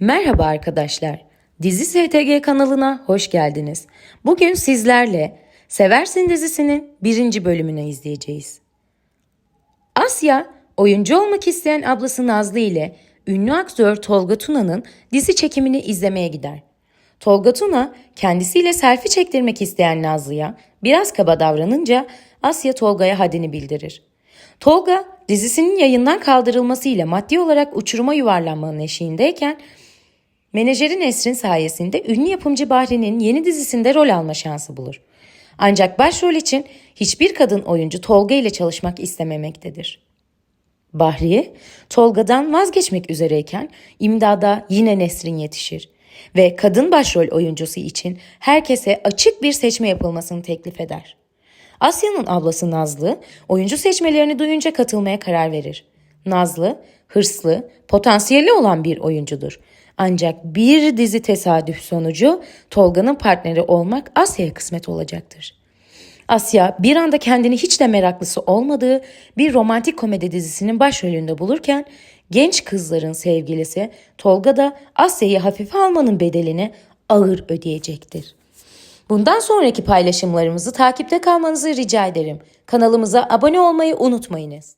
Merhaba arkadaşlar. Dizi STG kanalına hoş geldiniz. Bugün sizlerle Seversin dizisinin birinci bölümünü izleyeceğiz. Asya, oyuncu olmak isteyen ablası Nazlı ile ünlü aktör Tolga Tuna'nın dizi çekimini izlemeye gider. Tolga Tuna kendisiyle selfie çektirmek isteyen Nazlı'ya biraz kaba davranınca Asya Tolga'ya haddini bildirir. Tolga dizisinin yayından kaldırılmasıyla maddi olarak uçuruma yuvarlanmanın eşiğindeyken Menajeri Nesrin sayesinde ünlü yapımcı Bahri'nin yeni dizisinde rol alma şansı bulur. Ancak başrol için hiçbir kadın oyuncu Tolga ile çalışmak istememektedir. Bahriye, Tolga'dan vazgeçmek üzereyken imdada yine Nesrin yetişir ve kadın başrol oyuncusu için herkese açık bir seçme yapılmasını teklif eder. Asya'nın ablası Nazlı, oyuncu seçmelerini duyunca katılmaya karar verir. Nazlı, hırslı, potansiyeli olan bir oyuncudur. Ancak bir dizi tesadüf sonucu Tolga'nın partneri olmak Asya'ya kısmet olacaktır. Asya bir anda kendini hiç de meraklısı olmadığı bir romantik komedi dizisinin başrolünde bulurken genç kızların sevgilisi Tolga da Asya'yı hafife almanın bedelini ağır ödeyecektir. Bundan sonraki paylaşımlarımızı takipte kalmanızı rica ederim. Kanalımıza abone olmayı unutmayınız.